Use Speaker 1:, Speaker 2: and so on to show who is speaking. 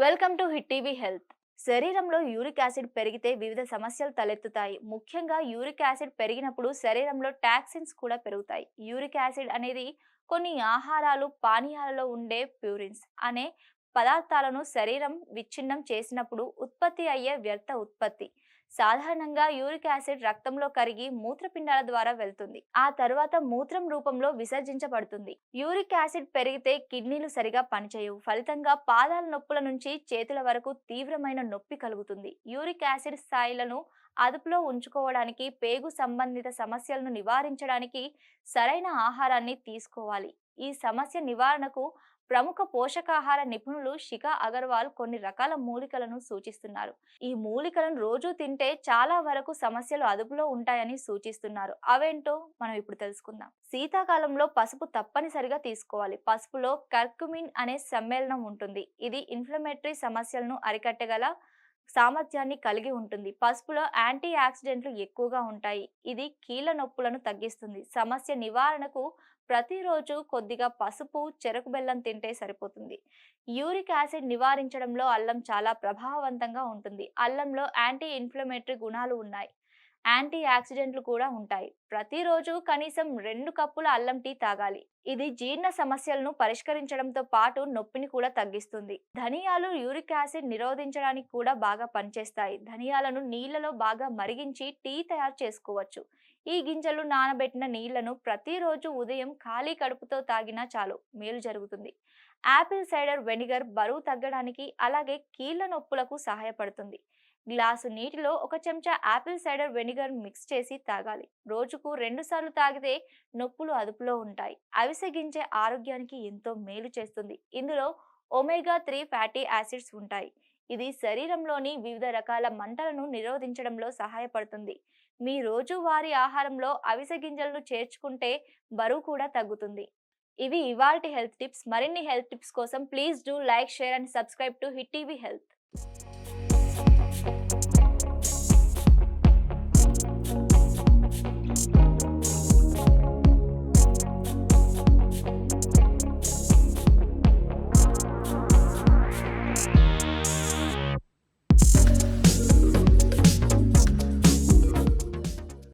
Speaker 1: Welcome to hit TV health. శరీరంలో uric acid పెరిగితే వివిధ సమస్యలు తలెత్తుతాయి. ముఖ్యంగా యూరిక్ యాసిడ్ పెరిగినప్పుడు శరీరంలో టాక్సిన్స్ కూడా పెరుగుతాయి. యూరిక్ యాసిడ్ అనేది కొన్ని ఆహారాలు పానీయాలలో ఉండే ప్యూరిన్స్ అనే పదార్థాలను శరీరం విచ్ఛిన్నం చేసినప్పుడు ఉత్పత్తి అయ్యే వ్యర్థ ఉత్పత్తి. సాధారణంగా యూరిక్ యాసిడ్ రక్తంలో కరిగి మూత్రపిండాల ద్వారా వెళ్తుంది. ఆ తర్వాత మూత్రం రూపంలో విసర్జించబడుతుంది. యూరిక్ యాసిడ్ పెరిగితే కిడ్నీలు సరిగా పనిచేయవు. ఫలితంగా పాదాల నొప్పుల నుంచి చేతుల వరకు తీవ్రమైన నొప్పి కలుగుతుంది. యూరిక్ యాసిడ్ స్థాయిలను అదుపులో ఉంచుకోవడానికి పేగు సంబంధిత సమస్యలను నివారించడానికి సరైన ఆహారాన్ని తీసుకోవాలి. ఈ సమస్య నివారణకు ప్రముఖ పోషకాహార నిపుణులు శిఖా అగర్వాల్ కొన్ని రకాల మూలికలను సూచిస్తున్నారు. ఈ మూలికలను రోజు తింటే చాలా వరకు సమస్యలు అదుపులో ఉంటాయని సూచిస్తున్నారు. అవేంటో మనం ఇప్పుడు తెలుసుకుందాం. శీతాకాలంలో పసుపు తప్పనిసరిగా తీసుకోవాలి. పసుపులో కర్కుమిన్ అనే సమ్మేళనం ఉంటుంది. ఇది ఇన్ఫ్లమేటరీ సమస్యలను అరికట్టగల సామర్థ్యాన్ని కలిగి ఉంటుంది. పసుపులో యాంటీ ఆక్సిడెంట్లు ఎక్కువగా ఉంటాయి. ఇది కీళ్ళ నొప్పులను తగ్గిస్తుంది. సమస్య నివారణకు ప్రతిరోజు కొద్దిగా పసుపు చెరకు బెల్లం తింటే సరిపోతుంది. యూరిక్ యాసిడ్ నివారించడంలో అల్లం చాలా ప్రభావవంతంగా ఉంటుంది. అల్లంలో యాంటీ ఇన్ఫ్లమేటరీ గుణాలు ఉన్నాయి. యాంటీ ఆక్సిడెంట్లు కూడా ఉంటాయి. ప్రతిరోజు కనీసం రెండు కప్పుల అల్లం టీ తాగాలి. ఇది జీర్ణ సమస్యలను పరిష్కరించడంతో పాటు నొప్పిని కూడా తగ్గిస్తుంది. ధనియాలు యూరిక్ యాసిడ్ నిరోధించడానికి కూడా బాగా పనిచేస్తాయి. ధనియాలను నీళ్ళలో బాగా మరిగించి టీ తయారు చేసుకోవచ్చు. ఈ గింజలు నానబెట్టిన నీళ్ళను ప్రతిరోజు ఉదయం ఖాళీ కడుపుతో తాగినా చాలు మేలు జరుగుతుంది. యాపిల్ సైడర్ వెనిగర్ బరువు తగ్గడానికి అలాగే కీళ్ళ నొప్పులకు సహాయపడుతుంది. గ్లాసు నీటిలో ఒక చెంచా యాపిల్ సైడర్ వెనిగర్ మిక్స్ చేసి తాగాలి. రోజుకు రెండు సార్లు తాగితే నొప్పులు అదుపులో ఉంటాయి. అవిసె గింజ ఆరోగ్యానికి ఎంతో మేలు చేస్తుంది. ఇందులో ఒమేగా త్రీ ఫ్యాటీ యాసిడ్స్ ఉంటాయి. ఇది శరీరంలోని వివిధ రకాల మంటలను నిరోధించడంలో సహాయపడుతుంది. మీ రోజువారీ ఆహారంలో అవిసె గింజలను చేర్చుకుంటే బరువు కూడా తగ్గుతుంది. ఇవి ఇవాల్టి హెల్త్ టిప్స్. మరిన్ని హెల్త్ టిప్స్ కోసం please do like share and subscribe to hit TV health.